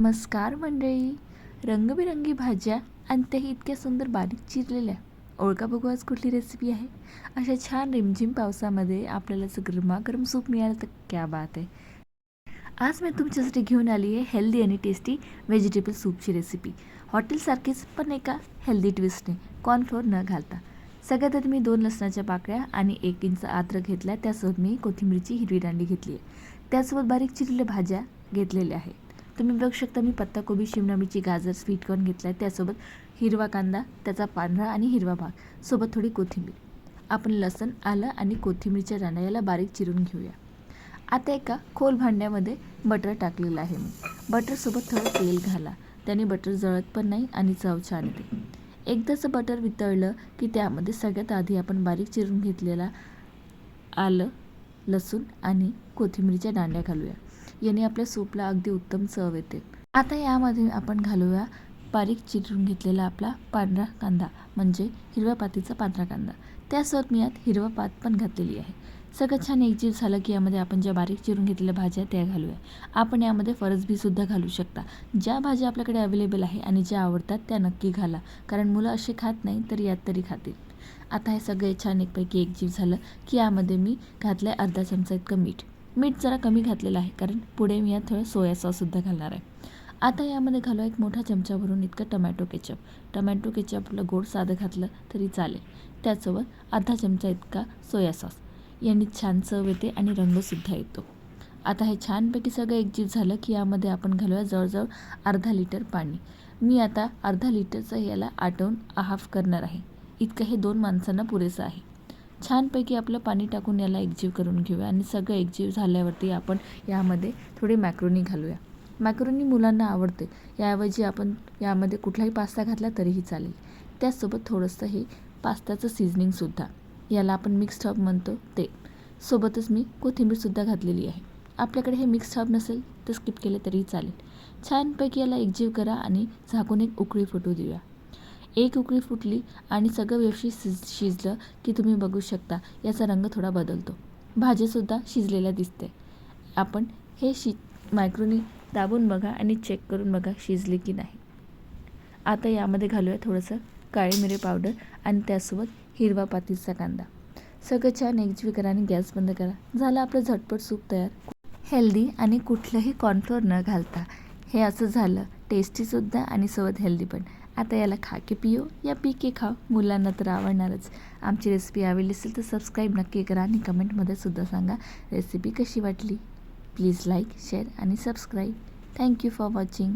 नमस्कार मंडळी. रंगबिरंगी भाज्या आणि त्याही इतक्या सुंदर बारीक चिरलेल्या. ओळखा बघू आज कुठली रेसिपी आहे? अशा छान रिमझिम पावसामध्ये आपल्याला असं गरमागरम सूप मिळालं तर क्या बात आहे. आज मी तुमच्यासाठी घेऊन आली आहे हेल्दी आणि टेस्टी व्हेजिटेबल सूपची रेसिपी हॉटेलसारखीच पण एका हेल्दी ट्विस्टने कॉर्नफ्लोअर न घालता. सगळ्यात आधी मी दोन लसणाच्या पाकळ्या आणि एक इंच अद्रक घेतला त्यासोबत मी कोथिंबीरची हिरवी दांडी घेतली आहे. त्यासोबत बारीक चिरलेल्या भाज्या घेतलेल्या आहे. तुम्ही बघू शकता मी पत्ताकोबी शिमला मिरची गाजर स्वीट कॉर्न घेतला आहे त्यासोबत हिरवा कांदा त्याचा पांढरा आणि हिरवा भाग. सोबत थोडी कोथिंबीर. आपण लसण आलं आणि कोथिंबीरच्या दांड्या याला बारीक चिरून घेऊया. आता एका खोल भांड्यामध्ये बटर टाकलेलं आहे मी. बटरसोबत थोडं तेल घाला. त्याने बटर जळत पण नाही आणि चव छान येते. एकदाचं बटर वितळलं की त्यामध्ये सगळ्यात आधी आपण बारीक चिरून घेतलेला आलं लसूण आणि कोथिंबीरच्या दांड्या घालूया. याने आपल्या सूपला अगदी उत्तम चव येते. आता यामध्ये आपण घालूया बारीक चिरून घेतलेला आपला पांढरा कांदा म्हणजे हिरव्या पातीचा पांढरा कांदा. त्यासोबत मी यात हिरवा पात पण घातलेली आहे. सगळं छान एकजीव झालं की यामध्ये आपण ज्या बारीक चिरून घेतलेल्या भाज्या त्या घालूया. आपण यामध्ये फरसबीसुद्धा घालू शकता. ज्या भाज्या आपल्याकडे अवेलेबल आहे आणि ज्या आवडतात त्या नक्की घाला कारण मुलं असे खात नाही तर यात तरी खातील. आता हे सगळे छान एकपैकी एकजीव झालं की यामध्ये मी घातलं आहे अर्धा चमचा इतकं मीठ. मीठ जरा कमी घातलेलं आहे कारण पुढे मी यात थोडं सोया सॉससुद्धा घालणार आहे. आता यामध्ये घालू एक मोठा चमचा भरून इतकं टमॅटो केचप. टमॅटो केचप आपलं गोड साधं घातलं तरी चालेल. त्यासोबत अर्धा चमचा इतका सोया सॉस. यांनी छान चव येते आणि रंगसुद्धा येतो. आता हे छानपैकी सगळं एकजीव झालं की यामध्ये आपण घालूया जवळजवळ अर्धा लिटर पाणी. मी आता अर्धा लिटरचं याला आटवून हाफ करणार आहे. इतकं हे दोन माणसांना पुरेसं आहे. छानपैकी आपलं पाणी टाकून याला एकजीव करून घेऊया आणि सगळं एकजीव झाल्यावरती आपण यामध्ये थोडी मॅक्रोनी घालूया. मॅक्रोनी मुलांना आवडते. याऐवजी आपण यामध्ये कुठलाही पास्ता घातला तरीही चालेल. त्याचसोबत थोडंसं हे पास्त्याचं सिझनिंगसुद्धा याला आपण मिक्स हब म्हणतो ते. सोबतच मी कोथिंबीरसुद्धा घातलेली आहे. आपल्याकडे हे मिक्स हब नसेल तर स्किप केले तरीही चालेल. छानपैकी याला एकजीव करा आणि झाकून एक उकळी फुटू देऊया. एक उकळी फुटली आणि सगळं व्यवस्थित शिज शिजलं की तुम्ही बघू शकता. याचा रंग थोडा बदलतो. भाज्यासुद्धा शिजलेल्या दिसते. आपण हे शि मायक्रोनी दाबून बघा आणि चेक करून बघा शिजली की नाही. आता यामध्ये घालूया थोडंसं काळी मिरी पावडर आणि त्यासोबत हिरवा पातीचा कांदा. सगळं छान एकजीव करा आणि गॅस बंद करा. झालं आपलं झटपट सूप तयार. हेल्दी आणि कुठलंही कॉर्नफ्लोअर न घालता हे असं झालं. टेस्टीसुद्धा आणि सोबत हेल्दी पण. आता याला खा के पियो. या पी के खाओ मुलांना तर आवडणारच. आमची रेसिपी आवडली असेल तर सबस्क्राईब नक्की करा आणि कमेंटमध्ये सुद्धा सांगा रेसिपी कशी वाटली. प्लीज लाईक शेअर आणि subscribe thank you for watching